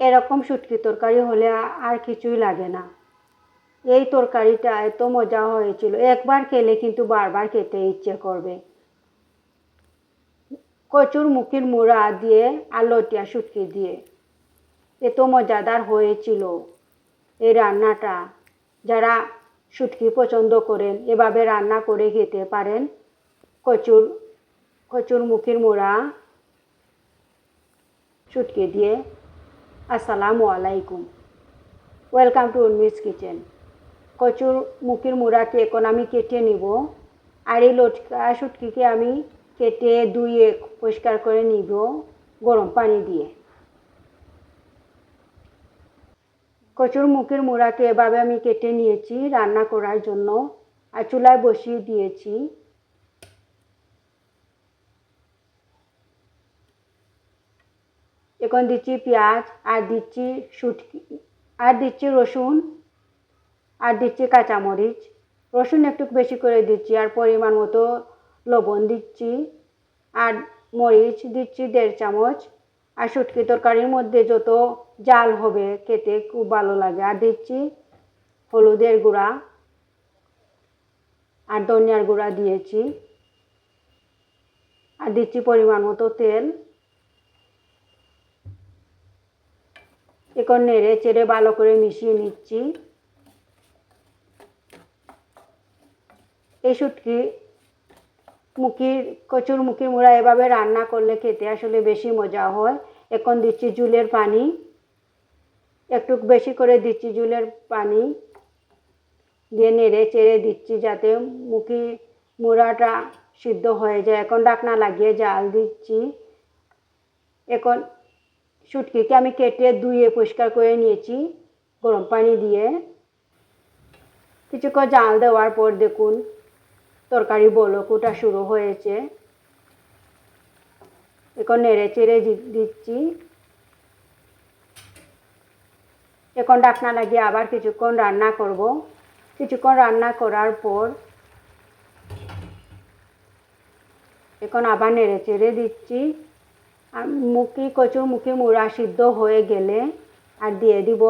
এরকম শুটকি তরকারি হলে আর কিছুই লাগে না। এই তরকারিটা এত মজা হয়েছিল, একবার খেলে কিন্তু বারবার খেতে ইচ্ছে করবে। কচুর মুখির মুড়া দিয়ে আর লটিয়া শুটকি দিয়ে এত মজাদার হয়েছিল এই রান্নাটা। যারা শুটকি পছন্দ করেন, এভাবে রান্না করে খেতে পারেন। কচুর কচুর মুখির মোড়া শুটকি দিয়ে আসসালামু আলাইকুম ওয়েলকাম টু উর্মিস কিচেন কচুর মুখির মোড়াকে এখন আমি কেটে নিব। আর এই লটকা শুটকিকে আমি কেটে ধুয়ে পরিষ্কার করে নিব গরম পানি দিয়ে। কচুর মুখের মুড়াকে এভাবে আমি কেটে নিয়েছি রান্না করার জন্য। আর চুলায় বসিয়ে দিয়েছি। এখন দিচ্ছি পেঁয়াজ, আর দিচ্ছি শুটকি, আর দিচ্ছি রসুন, আর দিচ্ছি কাঁচামরিচ। রসুন একটু বেশি করে দিচ্ছি, আর পরিমাণ মতো লবণ দিচ্ছি, আর মরিচ দিচ্ছি দেড় চামচ। আর শুটকি তরকারির মধ্যে যত জাল হবে খেতে খুব ভালো লাগে। আর দিচ্ছি হলুদের গুঁড়া, আর ধনিয়ার গুঁড়া দিয়েছি। আর দিচ্ছি পরিমাণ মতো তেল। এখন নেড়ে চেড়ে ভালো করে মিশিয়ে নিচ্ছি। এই শুটকি মুখির, কচুর মুখির মুড়া এভাবে রান্না করলে খেতে আসলে বেশি মজা হয়। এখন দিচ্ছি জুলের পানি। একটু বেশি করে দিচ্ছি জুলের পানি। দিয়ে নেড়ে চেড়ে দিচ্ছি যাতে মুখি মোড়াটা সিদ্ধ হয়ে যায়। এখন ডাকনা লাগিয়ে জাল দিচ্ছি। এখন শুটকিকে আমি কেটে ধুয়ে পরিষ্কার করে নিয়েছি, গরম পানি দিয়ে। কিছুক্ষণ জাল দেওয়ার পর দেখুন, তরকারি বলক ওটা শুরু হয়েছে। এখন নেড়ে চেড়ে দিচ্ছি। এখন ডাকনা লাগিয়ে আবার কিছুক্ষণ রান্না করব। কিছুক্ষণ রান্না করার পর এখন আবার নেড়ে চেড়ে দিচ্ছি। মুখি কচুর মুখি মুড়া সিদ্ধ হয়ে গেলে আর দিয়ে দিব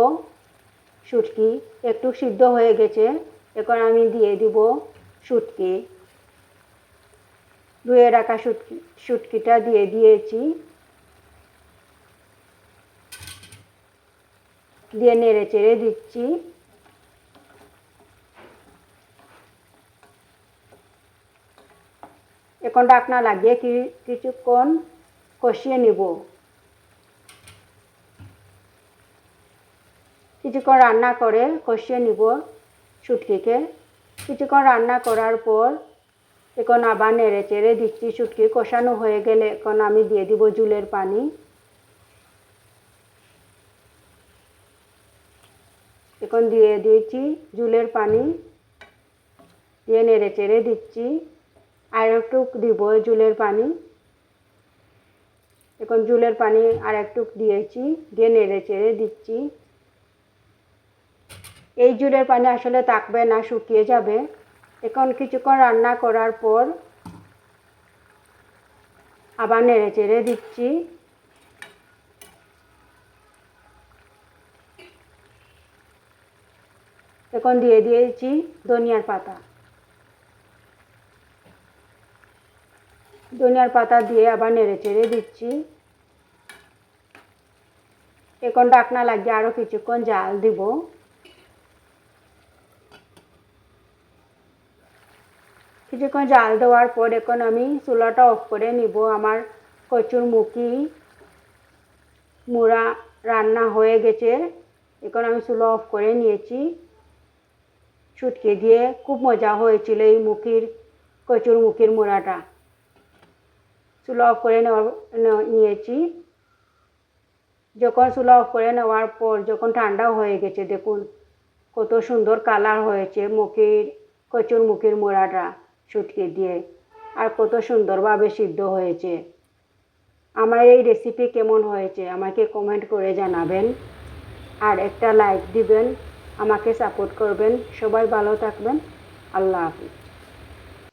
শুটকি। একটু সিদ্ধ হয়ে গেছে, এখন আমি দিয়ে দিব শুটকি। ধুয়ে রাখা শুটকি, শুটকিটা দিয়ে দিয়েছি। দিয়ে নেড়ে চেড়ে দিচ্ছি। এখন ডাকনা লাগিয়ে কিছুক্ষণ কষিয়ে নিব। কিছুক্ষণ রান্না করে কষিয়ে নিব শুটকিকে। কিছুক্ষণ রান্না করার পর এখন আবার নেড়ে চেড়ে দিচ্ছি শুটকি কষানো হয়ে গেলে। এখন আমি দিয়ে দিব জুলের পানি। এখন দিয়ে দিয়েছি জুলের পানি। দিয়ে নেড়ে চেড়ে দিচ্ছি। আর একটু দিব জুলের পানি। এখন জুলের পানি আর একটু দিয়েছি, দিয়ে নেড়ে চেড়ে দিচ্ছি। এই জুলের পানি আসলে থাকবে না, শুকিয়ে যাবে। এখন কিছুক্ষণ রান্না করার পর আবার নেড়ে চেড়ে দিচ্ছি। এখন দিয়ে দিয়েছি ধনিয়ার পাতা। ধনিয়ার পাতা দিয়ে আবার নেড়ে চেড়ে দিচ্ছি। এখন ডাকনা লাগিয়ে আরও কিছুক্ষণ জাল দিব। কিছুক্ষণ জাল দেওয়ার পর এখন আমি চুলাটা অফ করে নিব। আমার কচুর মুখি, মুড়া রান্না হয়ে গেছে। এখন আমি চুলা অফ করে নিয়েছি। ছুটকে দিয়ে খুব মজা হয়েছিল এই মুখির, কচুর মুখির মুড়াটা। অফ করে নেওয়া, নিয়েছি। যখন অফ করে নেওয়ার পর যখন ঠান্ডা হয়ে গেছে, দেখুন কত সুন্দর কালার হয়েছে মুখের, কচুর মুখের মোড়াটা শুটকি দিয়ে, আর কত সুন্দরভাবে সিদ্ধ হয়েছে। আমার এই রেসিপি কেমন হয়েছে আমাকে কমেন্ট করে জানাবেন। আর একটা লাইক দিবেন, আমাকে সাপোর্ট করবেন। সবাই ভালো থাকবেন। আল্লাহ হাফিজ।